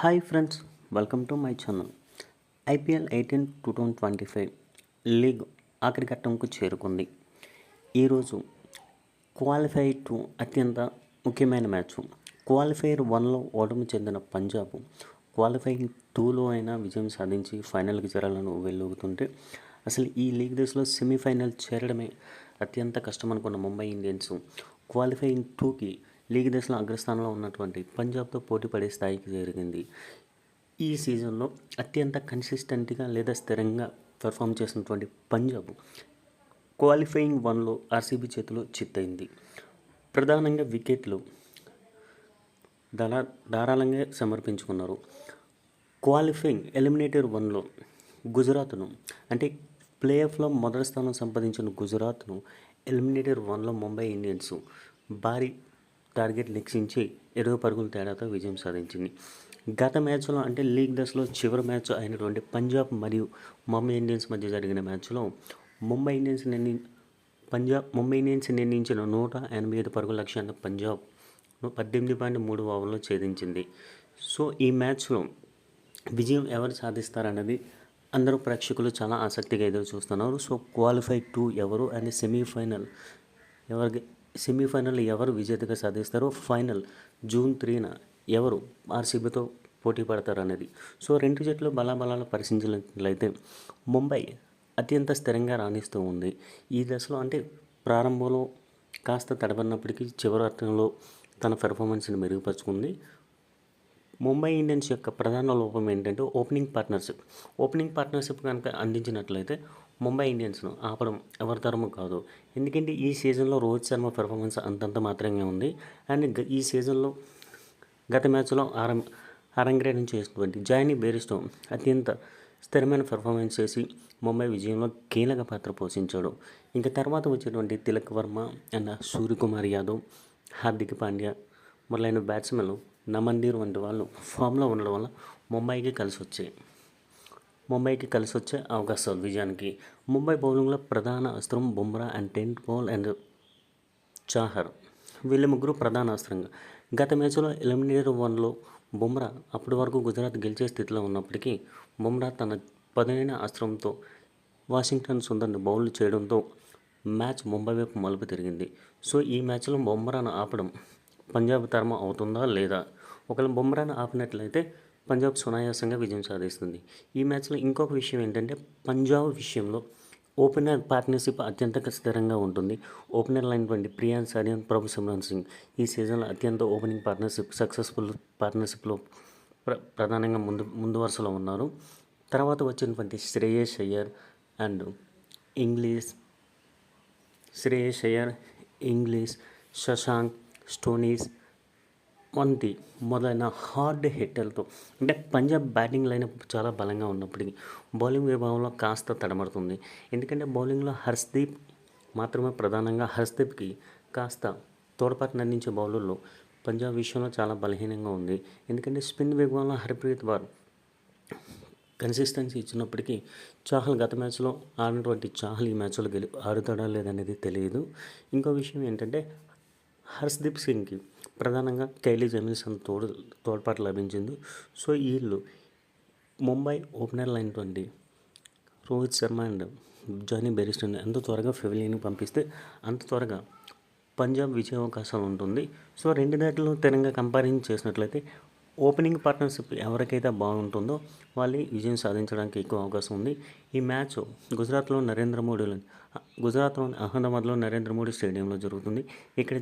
Hi friends welcome to my channel. IPL eighteen two thousand twenty five league ఆఖరి ఘట్టంకు చేరుకుంది. ఈరోజు qualify to అత్యంత ముఖ్యమైన మ్యాచ్. క్వాలిఫైర్ వన్లో ఓటమి చెందిన పంజాబ్ క్వాలిఫైయింగ్ టూలో అయినా విజయం సాధించి ఫైనల్కి చేరాలని వెళ్ళుగుతుంటే అసలు ఈ లీగ్ దశలో సెమీఫైనల్ చేరడమే అత్యంత కష్టం అనుకున్న ముంబై ఇండియన్స్. క్వాలిఫైయింగ్ టూకి లీగ్ దశలో అగ్రస్థానంలో ఉన్నటువంటి పంజాబ్తో పోటీ పడే స్థాయికి జరిగింది. ఈ సీజన్లో అత్యంత కన్సిస్టెంట్గా లేదా స్థిరంగా పెర్ఫామ్ చేసినటువంటి పంజాబ్ క్వాలిఫైయింగ్ వన్లో ఆర్సీబీ చేతిలో చిత్తైంది. ప్రధానంగా వికెట్లు ధారా ధారాళంగా సమర్పించుకున్నారు. క్వాలిఫైయింగ్ ఎలిమినేటర్ వన్లో గుజరాత్ను అంటే ప్లే ఆఫ్లో మొదటి స్థానం సంపాదించిన గుజరాత్ను ఎలిమినేటర్ వన్లో ముంబై ఇండియన్స్ భారీ టార్గెట్ లెక్షించి ఇరవై పరుగుల తేడాతో విజయం సాధించింది. గత మ్యాచ్లో అంటే లీగ్ దశలో చివరి మ్యాచ్ అయినటువంటి పంజాబ్ మరియు ముంబై ఇండియన్స్ మధ్య జరిగిన మ్యాచ్లో ముంబై ఇండియన్స్ నిర్ణయి పంజాబ్ ముంబై ఇండియన్స్ నిర్ణయించిన నూట ఎనభై ఐదు పరుగుల లక్ష్యాన్ని పంజాబ్ పద్దెనిమిది పాయింట్ మూడు ఓవర్లో ఛేదించింది. సో ఈ మ్యాచ్లో విజయం ఎవరు సాధిస్తారన్నది అందరూ ప్రేక్షకులు చాలా ఆసక్తిగా ఎదురు చూస్తున్నారు సో క్వాలిఫై టూ ఎవరు? అండ్ సెమీఫైనల్ ఎవరికి సెమీఫైనల్ ఎవరు విజేతగా సాధిస్తారో ఫైనల్ జూన్ త్రీన ఎవరు ఆర్సీబీతో పోటీ పడతారు అనేది సో రెండు జట్లు బలాబలాలు పరిశీలించినట్లయితే ముంబై అత్యంత స్థిరంగా రాణిస్తూ ఉంది. ఈ దశలో అంటే ప్రారంభంలో కాస్త తడబడినప్పటికీ చివరి అర్థంలో తన పెర్ఫార్మెన్స్ని మెరుగుపరుచుకుంది. ముంబై ఇండియన్స్ యొక్క ప్రధాన లోపం ఏంటంటే ఓపెనింగ్ పార్ట్నర్షిప్ ఓపెనింగ్ పార్ట్నర్షిప్ కనుక అందించినట్లయితే ముంబై ఇండియన్స్ను ఆపడం ఎవరి తరము కాదు. ఎందుకంటే ఈ సీజన్లో రోహిత్ శర్మ పెర్ఫార్మెన్స్ అంతంత మాత్రమే ఉంది. అండ్ ఈ సీజన్లో గత మ్యాచ్లో ఆరం అరంగేటం చేసినటువంటి జాయినీ బేరిస్టో అత్యంత స్థిరమైన పెర్ఫార్మెన్స్ చేసి ముంబై విజయంలో కీలక పాత్ర పోషించాడు. ఇంకా తర్వాత వచ్చేటువంటి తిలక్ వర్మ అండ్ సూర్యకుమార్ యాదవ్ హార్దిక్ పాండ్యా మొదలైన బ్యాట్స్మెన్లు నమందీర్ వంటి వాళ్ళు ఫామ్లో ఉండడం వల్ల ముంబైకి కలిసి వచ్చాయి ముంబైకి కలిసి వచ్చే అవకాశాలు విజయానికి. ముంబై బౌలింగ్లో ప్రధాన అస్త్రం Bumrah and Trent Boult and Chahar. వీళ్ళ ముగ్గురు ప్రధాన అస్త్రంగా. గత మ్యాచ్లో ఎలిమినేటర్ వన్లో బుమ్రా అప్పటి వరకు గుజరాత్ గెలిచే స్థితిలో ఉన్నప్పటికీ బుమ్రా తన పదైన అస్త్రంతో వాషింగ్టన్ సుందర్ని బౌల్ చేయడంతో మ్యాచ్ ముంబై వైపు మలుపు తిరిగింది. సో ఈ మ్యాచ్లో బొమ్మరాను ఆపడం పంజాబ్ తరమ అవుతుందా లేదా? ఒకవేళ బుమ్రాను ఆపినట్లయితే పంజాబ్ సునాయాసంగా విజయం సాధిస్తుంది. ఈ మ్యాచ్లో ఇంకొక విషయం ఏంటంటే పంజాబ్ విషయంలో ఓపెనర్ పార్ట్నర్షిప్ అత్యంత స్థిరంగా ఉంటుంది. ఓపెనర్లు అయినటువంటి ప్రియాన్ సరియన్ ప్రభు సిమ్రాన్ సింగ్ ఈ సీజన్లో అత్యంత ఓపెనింగ్ పార్ట్నర్షిప్ సక్సెస్ఫుల్ పార్ట్నర్షిప్లో ప్ర ప్రధానంగా ముందు ముందు వరుసలో ఉన్నారు. తర్వాత వచ్చినటువంటి Shreyas Iyer and Inglis Shreyas Iyer Inglis Shashank Stoinis వంటి మొదలైన హార్డ్ హిట్టర్లతో అంటే పంజాబ్ బ్యాటింగ్ లైన్ చాలా బలంగా ఉన్నప్పటికీ బౌలింగ్ విభాగంలో కాస్త తడబడుతుంది ఎందుకంటే బౌలింగ్లో హర్ష్దీప్ మాత్రమే ప్రధానంగా హర్ష్దీప్కి కాస్త తోడ్పాటును అందించే బౌలర్లో పంజాబ్ విషయంలో చాలా బలహీనంగా ఉంది. ఎందుకంటే స్పిన్ విభాగంలో హర్ప్రీత్ బార్ కన్సిస్టెన్సీ ఇచ్చినప్పటికీ చాహల్ గత మ్యాచ్లో ఆడినటువంటి చాహల్ ఈ మ్యాచ్లో గెలి ఆడుతాడా లేదనేది తెలియదు ఇంకో విషయం ఏంటంటే హర్ష్దీప్ సింగ్కి ప్రధానంగా కైలీ జమీల్సన్ తోడు తోడ్పాటు లభించింది. సో వీళ్ళు ముంబై ఓపెనర్లు అయినటువంటి Rohit Sharma and Jonny Bairstow ఎంత త్వరగా ఫెవిలియన్కి పంపిస్తే అంత త్వరగా పంజాబ్ విజయ అవకాశాలు ఉంటుంది. సో రెండు దాటిలో తెలంగా కంపారిజన్ చేసినట్లయితే ఓపెనింగ్ పార్ట్నర్షిప్ ఎవరికైతే బాగుంటుందో వాళ్ళు విజయం సాధించడానికి ఎక్కువ అవకాశం ఉంది. ఈ మ్యాచ్ గుజరాత్లో నరేంద్ర మోడీలో గుజరాత్లోని అహ్మదాబాద్లో నరేంద్ర మోడీ స్టేడియంలో జరుగుతుంది. ఇక్కడ